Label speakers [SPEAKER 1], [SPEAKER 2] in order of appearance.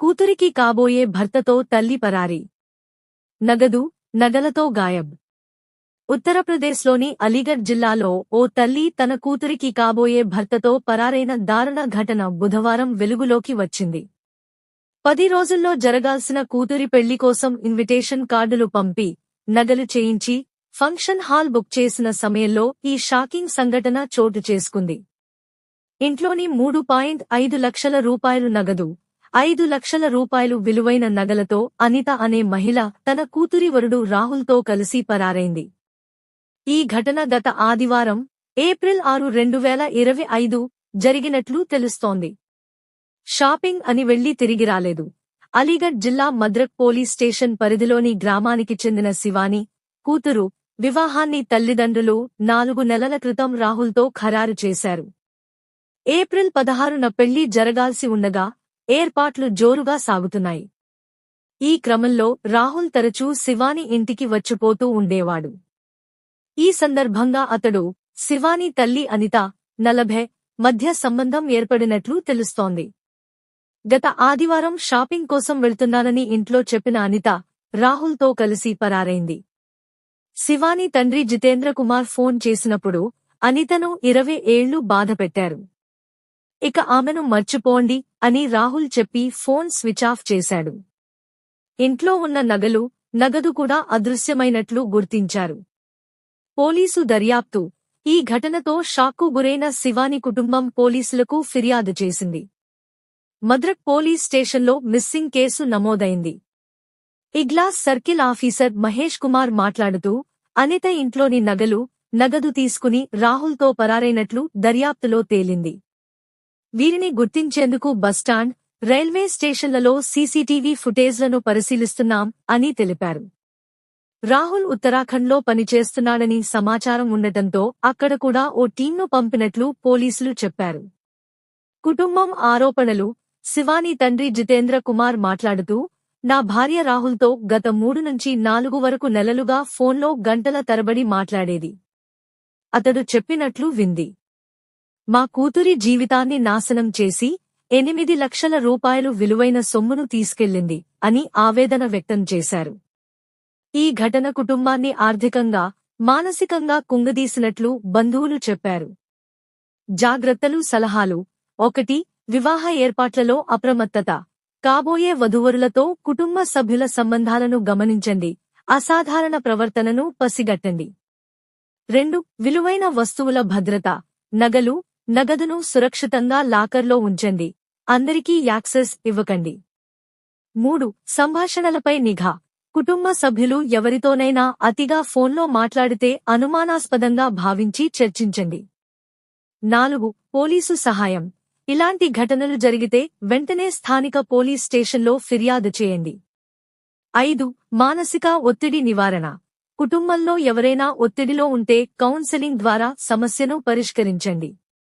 [SPEAKER 1] కూతురికి కాబోయే భర్తతో తల్లి పరారి. నగదు నగలతో గాయబ్. ఉత్తరప్రదేశ్లోని అలీగఢ్ జిల్లాలో ఓ తల్లి తన కూతురికి కాబోయే భర్తతో పరారైన దారుణ ఘటన బుధవారం వెలుగులోకి వచ్చింది. పది రోజుల్లో జరగాల్సిన కూతురి పెళ్ళి కోసం ఇన్విటేషన్ కార్డులు పంపి నగలు చేయించి ఫంక్షన్ హాల్ బుక్ చేసిన సమయంలో ఈ షాకింగ్ సంఘటన చోటు చేసుకుంది. ఇంట్లోని మూడు పాయింట్ ఐదు లక్షల రూపాయలు నగదు ఐదు లక్షల రూపాయలు విలువైన నగలతో అనిత అనే మహిళ తన కూతురి వరుడు రాహుల్తో కలిసి పరారైంది. ఈ ఘటన గత ఆదివారం ఏప్రిల్ ఆరు రెండు వేల ఇరవై ఐదు జరిగినట్లు తెలుస్తోంది. షాపింగ్ అని వెళ్ళి తిరిగి రాలేదు. అలీగఢ్ జిల్లా మద్రక్ పోలీస్ స్టేషన్ పరిధిలోని గ్రామానికి చెందిన శివాని కూతురు వివాహాన్ని తల్లిదండ్రులు నాలుగు నెలల క్రితం రాహుల్తో ఖరారు చేశారు. ఏప్రిల్ పదహారున పెళ్ళి జరగాల్సి ఉండగా ఏర్పాట్లు జోరుగా సాగుతున్నాయి. ఈ క్రమంలో రాహుల్ తరచూ శివాని ఇంటికి వచ్చిపోతూ ఉండేవాడు. ఈ సందర్భంగా అతడు శివాని తల్లి అనిత నలభై మధ్య సంబంధం ఏర్పడినట్లు తెలుస్తోంది. గత ఆదివారం షాపింగ్ కోసం వెళ్తున్నానని ఇంట్లో చెప్పిన అనిత రాహుల్తో కలిసి పరారైంది. శివాని తండ్రి జితేంద్ర కుమార్ ఫోన్ చేసినప్పుడు అనితను ఇరవై ఏళ్ళు బాధపెట్టారు. ఇక ఆమెను మర్చిపోండి అని రాహుల్ చెప్పి ఫోన్ స్విచ్ ఆఫ్ చేశాడు. ఇంట్లో ఉన్న నగలు నగదు కూడా అదృశ్యమైనట్లు గుర్తించారు. పోలీసు దర్యాప్తు. ఈ ఘటనతో షాక్కు గురైన శివాని కుటుంబం పోలీసులకు ఫిర్యాదు చేసింది. మద్రక్ పోలీస్ స్టేషన్లో మిస్సింగ్ కేసు నమోదైంది. ఇగ్లాస్ సర్కిల్ ఆఫీసర్ మహేష్ కుమార్ మాట్లాడుతూ అనిత ఇంట్లోని నగలు నగదు తీసుకుని రాహుల్తో పరారైనట్లు దర్యాప్తులో తేలింది. వీరిని గుర్తించేందుకు బస్టాండ్ రైల్వే స్టేషన్లలో సీసీటీవీ ఫుటేజ్లను పరిశీలిస్తున్నాం అని తెలిపారు. రాహుల్ ఉత్తరాఖండ్లో పనిచేస్తున్నాడని సమాచారం ఉండటంతో అక్కడ కూడా ఓ టీంను పంపినట్లు పోలీసులు చెప్పారు. కుటుంబం ఆరోపణలు శివాని తండ్రి జితేంద్ర కుమార్ మాట్లాడుతూ నా భార్య రాహుల్తో గత మూడు నుంచి నాలుగు వరకు నెలలుగా ఫోన్లో గంటల తరబడి మాట్లాడేది. అతడు చెప్పినట్లు వింది. మా కూతురి జీవితాన్ని నాశనం చేసి ఎనిమిది లక్షల రూపాయలు విలువైన సొమ్మును తీసుకెళ్ళింది అని ఆవేదన వ్యక్తం చేశారు. ఈ ఘటన కుటుంబాన్ని ఆర్థికంగా మానసికంగా కుంగదీసినట్లు బంధువులు చెప్పారు. జాగ్రత్తలు సలహాలు. ఒకటి వివాహ ఏర్పాట్లలో అప్రమత్తత. కాబోయే వధువరులతో కుటుంబ సభ్యుల సంబంధాలను గమనించండి. అసాధారణ ప్రవర్తనను పసిగట్టండి. రెండు విలువైన వస్తువుల భద్రత. నగలు నగదును సురక్షితంగా లాకర్లో ఉంచండి. అందరికీ యాక్సెస్ ఇవ్వకండి. మూడు సంభాషణలపై నిఘా. కుటుంబ సభ్యులు ఎవరితోనైనా అతిగా ఫోన్లో మాట్లాడితే అనుమానాస్పదంగా భావించి చర్చించండి. నాలుగు పోలీసు సహాయం. ఇలాంటి ఘటనలు జరిగితే వెంటనే స్థానిక పోలీస్ స్టేషన్లో ఫిర్యాదు చేయండి. ఐదు మానసిక ఒత్తిడి నివారణ. కుటుంబంలో ఎవరైనా ఒత్తిడిలో ఉంటే కౌన్సెలింగ్ ద్వారా సమస్యను పరిష్కరించండి.